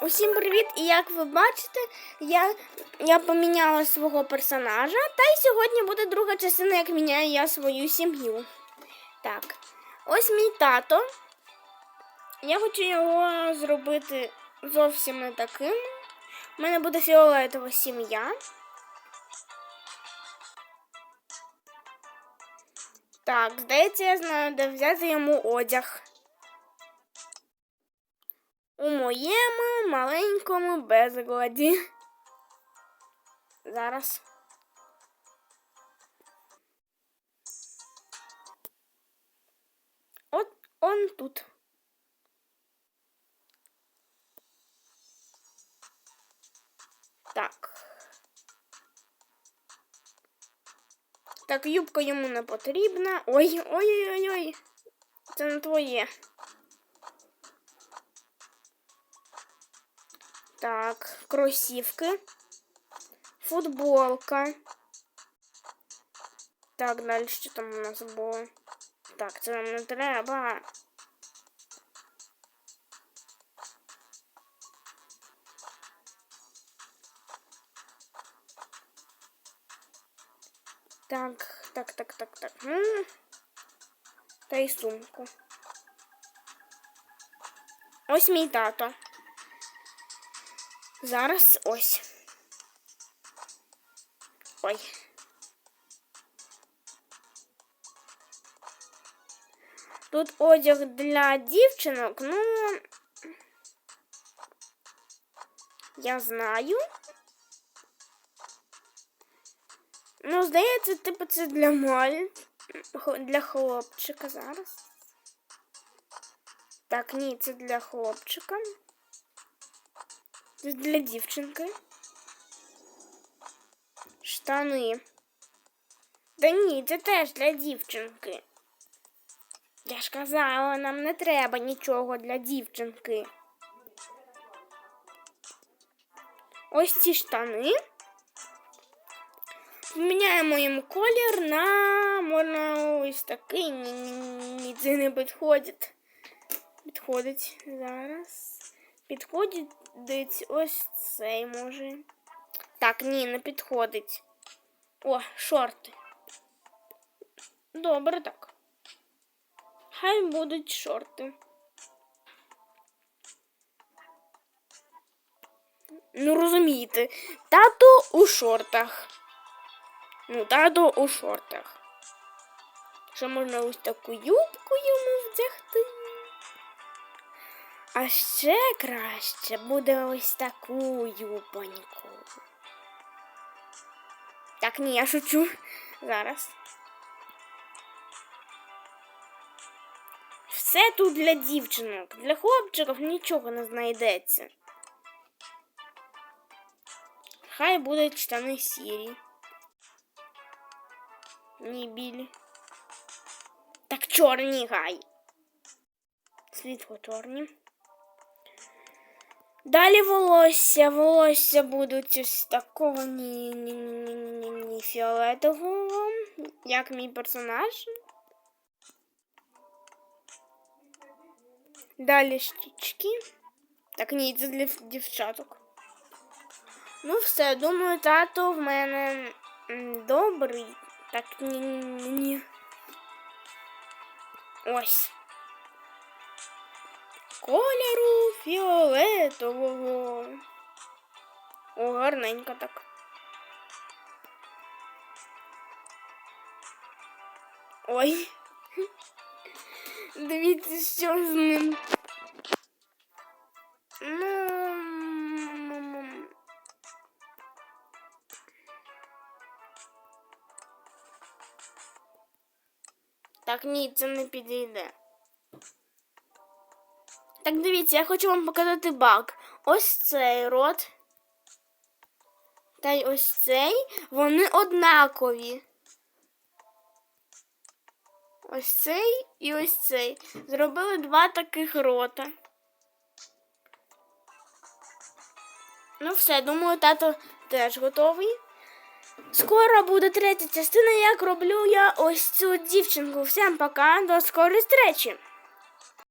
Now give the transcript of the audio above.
Усім привіт! І як ви бачите, я, я поміняла свого персонажа, та й сьогодні буде друга частина, як міняю я свою сім'ю. Так, ось мій тато. Я хочу його зробити зовсім не таким. У мене буде фіолетова сім'я. Так, здається, я знаю, де взяти йому одяг. У моєму маленькому безгладі. Зараз. От он тут. Так. Так, юбка йому не потрібна. Ой, ой-ой-ой. Це не твоє. Так, кросівки. Футболка. Так, далі що там у нас було? Так, це нам не треба. Так, так, так, так, так. М. Та й сумку. Ось мій тато. Зараз ось. Ой. Тут одяг для дівчинок, ну. Я знаю. Ну, здається, типу, це для маль... хо- для хлопчика зараз. Так, ні, це для хлопчика. Для дівчинки. Штани. Да ні, це теж для дівчинки. Я ж казала, нам не треба нічого для дівчинки. Ось ці штани. Поміняємо їм колір на можна ось такий. Ні, ні, ні, це не підходить. Підходить зараз. Підходить ось цей може. Так, ні, не підходить. О, шорти. Добре так. Хай будуть шорти. Ну, розумієте, тато у шортах. Ну, тато у шортах. Ще можна ось таку юбку йому вдягти. А ще краще буде ось таку юбоньку. Так, ні, я шучу. Зараз. Все тут для дівчинок. Для хлопчиків нічого не знайдеться. Хай будуть штани сірі. Ні, білі. Так чорні хай. Світло чорні. Далі волосся. Волосся будуть ось такого ні, ні, ні, ні, ні, фіолетового, як мій персонаж. Далі щічки. Так, ні, це для дівчаток. Ну, все, думаю, тато в мене добрий. Так, ні, ні, ні. Ось. Кольору фіолетового. О, гарненько так. Ой. Дивіться, що з ним. Ну. м-м-м. Так, ні, це не підійде. Так, дивіться, я хочу вам показати баг. Ось цей рот. Та й ось цей. Вони однакові. Ось цей і ось цей. Зробили два таких рота. Ну все, думаю, тато теж готовий. Скоро буде третя частина, як роблю я ось цю дівчинку. Всім пока, до скорої зустрічі!